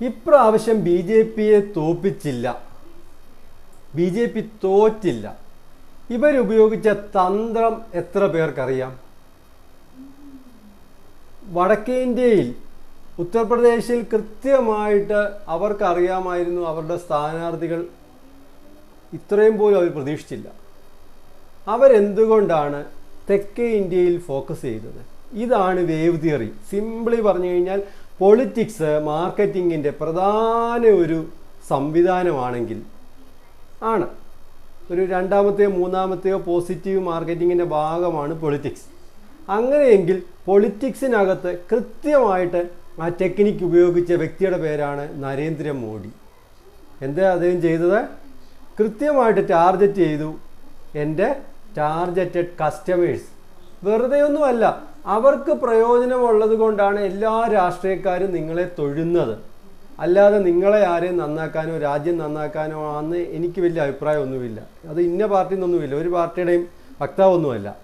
ഇപ്രാവശ്യം B J പിയെ തോപ്പിച്ചില്ല. ബി ജെ പി തോറ്റില്ല. ഇവരുപയോഗിച്ച തന്ത്രം എത്ര പേർക്കറിയാം? വടക്കേ ഇന്ത്യയിൽ ഉത്തർപ്രദേശിൽ കൃത്യമായിട്ട് അവർക്കറിയാമായിരുന്നു അവരുടെ സ്ഥാനാർത്ഥികൾ. ഇത്രയും പോലും അവർ പ്രതീക്ഷിച്ചില്ല. അവരെന്തുകൊണ്ടാണ് തെക്കേ ഇന്ത്യയിൽ ഫോക്കസ് ചെയ്തത്? ഇതാണ് വേവ് തിയറി. സിംപ്ലി പറഞ്ഞു കഴിഞ്ഞാൽ പൊളിറ്റിക്സ് മാർക്കറ്റിങ്ങിന്റെ പ്രധാന ഒരു സംവിധാനമാണെങ്കിൽ ആണ്. ഒരു രണ്ടാമത്തെയോ മൂന്നാമത്തെയോ പോസിറ്റീവ് മാർക്കറ്റിങ്ങിന്റെ ഭാഗമാണ് പൊളിറ്റിക്സ് അങ്ങനെയെങ്കിൽ പൊളിറ്റിക്സിനകത്ത് കൃത്യമായിട്ട് ആ ടെക്നിക്ക് ഉപയോഗിച്ച വ്യക്തിയുടെ പേരാണ് നരേന്ദ്രമോദി എന്താ അദ്ദേഹം ചെയ്തത്? കൃത്യമായിട്ട് ടാർഗറ്റ് ചെയ്തു എന്റെ ടാർഗറ്റഡ് കസ്റ്റമേഴ്സ് വെറുതെ ഒന്നുമല്ല അവർക്ക് പ്രയോജനമുള്ളത് കൊണ്ടാണ് എല്ലാ രാഷ്ട്രീയക്കാരും നിങ്ങളെ തൊഴുന്നത്. അല്ലാതെ നിങ്ങളെ ആരെയും നന്നാക്കാനോ രാജ്യം നന്നാക്കാനോ ആണെന്ന് എനിക്ക് വലിയ അഭിപ്രായമൊന്നുമില്ല. അത് ഇന്ന പാർട്ടി എന്നൊന്നുമില്ല ഒരു പാർട്ടിയുടെയും വക്താവൊന്നുമല്ല.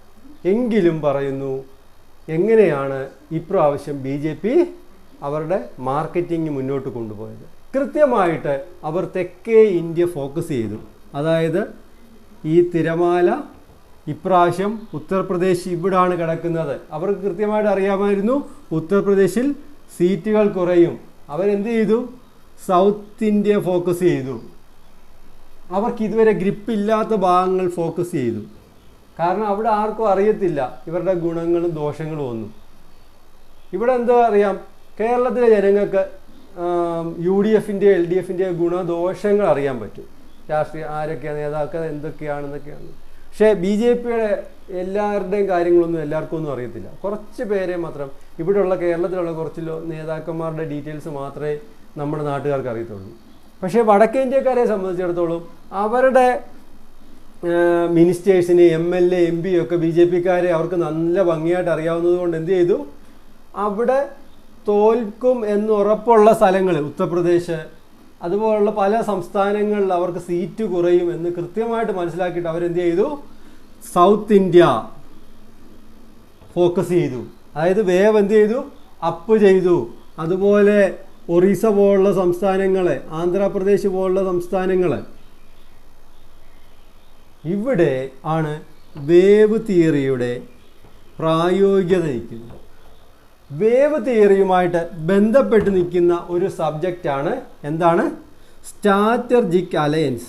എങ്കിലും പറയുന്നു എങ്ങനെയാണ് ഇപ്രാവശ്യം ബി ജെ പി അവരുടെ മാർക്കറ്റിംഗ് മുന്നോട്ട് കൊണ്ടുപോയത്? കൃത്യമായിട്ട് അവർ തെക്കേ ഇന്ത്യ ഫോക്കസ് ചെയ്തു. അതായത് ഈ തിരമാല ഇപ്രാവശ്യം ഉത്തർപ്രദേശ് ഇവിടാണ് കിടക്കുന്നത്. അവർക്ക് കൃത്യമായിട്ട് അറിയാമായിരുന്നു ഉത്തർപ്രദേശിൽ സീറ്റുകൾ കുറയും. അവരെന്ത് ചെയ്തു? സൗത്ത് ഇന്ത്യ ഫോക്കസ് ചെയ്തു. അവർക്ക് ഇതുവരെ ഗ്രിപ്പില്ലാത്ത ഭാഗങ്ങൾ ഫോക്കസ് ചെയ്തു. കാരണം അവിടെ ആർക്കും അറിയത്തില്ല ഇവരുടെ ഗുണങ്ങളും ദോഷങ്ങളും ഒന്നും. ഇവിടെ എന്താ അറിയാം? കേരളത്തിലെ ജനങ്ങൾക്ക് യു ഡി എഫിന്റെ എൽ ഡി എഫിന്റെ ഗുണദോഷങ്ങൾ അറിയാൻ പറ്റും. രാഷ്ട്രീയ ആരൊക്കെയാണ് നേതാക്കൾ എന്തൊക്കെയാണെന്നൊക്കെയാണ്. പക്ഷേ ബി ജെ പിയുടെ എല്ലാവരുടെയും കാര്യങ്ങളൊന്നും എല്ലാവർക്കും ഒന്നും അറിയത്തില്ല. കുറച്ച് പേരെ മാത്രം ഇവിടെയുള്ള കേരളത്തിലുള്ള കുറച്ച് നേതാക്കന്മാരുടെ ഡീറ്റെയിൽസ് മാത്രമേ നമ്മുടെ നാട്ടുകാർക്ക് അറിയത്തുള്ളൂ. പക്ഷേ വടക്കേ ഇന്ത്യക്കാരെ സംബന്ധിച്ചിടത്തോളം അവരുടെ മിനിസ്റ്റേഴ്സിന് M L A M P ഒക്കെ ബി ജെ പിക്കാരെ അവർക്ക് നല്ല ഭംഗിയായിട്ട് അറിയാവുന്നത് കൊണ്ട് എന്ത് ചെയ്തു? അവിടെ തോൽക്കും എന്നുറപ്പുള്ള സ്ഥലങ്ങൾ ഉത്തർപ്രദേശ് അതുപോലുള്ള പല സംസ്ഥാനങ്ങളിൽ അവർക്ക് സീറ്റ് കുറയും എന്ന് കൃത്യമായിട്ട് മനസ്സിലാക്കിയിട്ട് അവരെന്ത് ചെയ്തു? സൗത്ത് ഇന്ത്യ ഫോക്കസ് ചെയ്തു. അതായത് വേവ് എന്ത് ചെയ്തു? അപ്പ് ചെയ്തു. അതുപോലെ ഒറീസ പോലുള്ള സംസ്ഥാനങ്ങളെ ആന്ധ്രാപ്രദേശ് പോലുള്ള സംസ്ഥാനങ്ങളെ. ഇവിടെ ആണ് വേവ് തിയറിയുടെ പ്രായോഗികത നിൽക്കുന്നത് വേവ് തിയറിയുമായിട്ട് ബന്ധപ്പെട്ട് നിൽക്കുന്ന ഒരു സബ്ജക്റ്റാണ് എന്താണ്? Strategic alliance.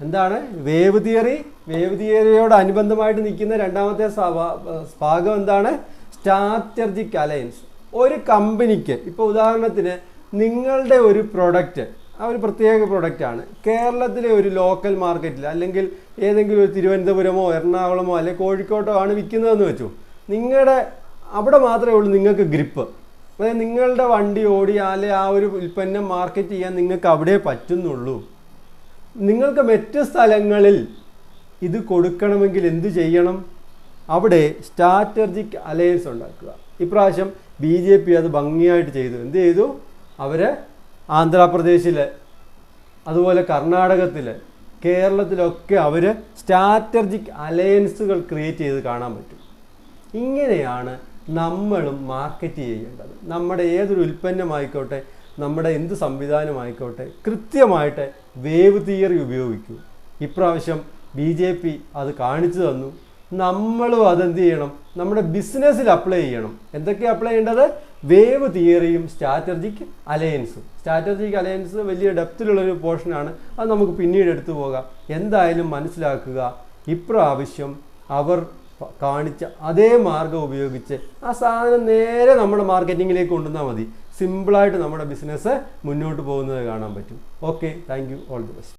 എന്താണ്? Wave theory. വേവ് തിയറിയോട് അനുബന്ധമായിട്ട് നിൽക്കുന്ന രണ്ടാമത്തെ ഭാഗം എന്താണ്? Strategic alliance. ഒരു കമ്പനിക്ക് ഇപ്പോൾ ഉദാഹരണത്തിന് നിങ്ങളുടെ ഒരു പ്രൊഡക്റ്റ് ആ ഒരു പ്രത്യേക പ്രൊഡക്റ്റാണ്. കേരളത്തിലെ ഒരു ലോക്കൽ മാർക്കറ്റിൽ അല്ലെങ്കിൽ ഏതെങ്കിലും ഒരു തിരുവനന്തപുരമോ എറണാകുളമോ അല്ലെങ്കിൽ കോഴിക്കോട്ടോ ആണ് വിൽക്കുന്നതെന്ന് വെച്ചു. നിങ്ങളുടെ അവിടെ മാത്രമേ ഉള്ളൂ നിങ്ങൾക്ക് ഗ്രിപ്പ്. അതായത് നിങ്ങളുടെ വണ്ടി ഓടിയാലേ ആ ഒരു ഉൽപ്പന്നം മാർക്കറ്റ് ചെയ്യാൻ നിങ്ങൾക്ക് അവിടെ പറ്റുന്നുള്ളൂ. നിങ്ങൾക്ക് മറ്റ് സ്ഥലങ്ങളിൽ ഇത് കൊടുക്കണമെങ്കിൽ എന്ത് ചെയ്യണം? അവിടെ സ്ട്രാറ്റജിക് അലയൻസ് ഉണ്ടാക്കുക. ഇപ്രാവശ്യം ബി ജെ പി അത് ഭംഗിയായിട്ട് ചെയ്തു. എന്ത് ചെയ്തു? അവർ ആന്ധ്രാപ്രദേശിൽ അതുപോലെ കർണാടകത്തിൽ കേരളത്തിലൊക്കെ അവർ സ്ട്രാറ്റജിക് അലയൻസുകൾ ക്രിയേറ്റ് ചെയ്ത് കാണാൻ പറ്റും. ഇങ്ങനെയാണ് നമ്മളും മാർക്കറ്റ് ചെയ്യേണ്ടത്. നമ്മുടെ ഏതൊരു ഉൽപ്പന്നമായിക്കോട്ടെ നമ്മുടെ എന്ത് സംവിധാനമായിക്കോട്ടെ കൃത്യമായിട്ട് വേവ് തിയറി ഉപയോഗിക്കൂ. ഇപ്രാവശ്യം ബി ജെ പി അത് കാണിച്ചു തന്നു. നമ്മളും അതെന്ത് ചെയ്യണം? നമ്മുടെ ബിസിനസ്സിൽ അപ്ലൈ ചെയ്യണം. എന്തൊക്കെയാണ് അപ്ലൈ ചെയ്യേണ്ടത്? വേവ് തിയറിയും സ്ട്രാറ്റജിക് അലയൻസും സ്ട്രാറ്റജിക് അലയൻസ് വലിയ ഡെപ്തിലുള്ളൊരു പോർഷനാണ് അത് നമുക്ക് പിന്നീട് എടുത്തു പോകാം. എന്തായാലും മനസ്സിലാക്കുക ഇപ്രാവശ്യം അവർ കാണിച്ച അതേ മാർഗം ഉപയോഗിച്ച് ആ സാധനം നേരെ നമ്മുടെ മാർക്കറ്റിങ്ങിലേക്ക് കൊണ്ടുവന്നാൽ മതി. സിമ്പിളായിട്ട് നമ്മുടെ ബിസിനസ് മുന്നോട്ട് പോകുന്നത് കാണാൻ പറ്റും. Okay thank you all the best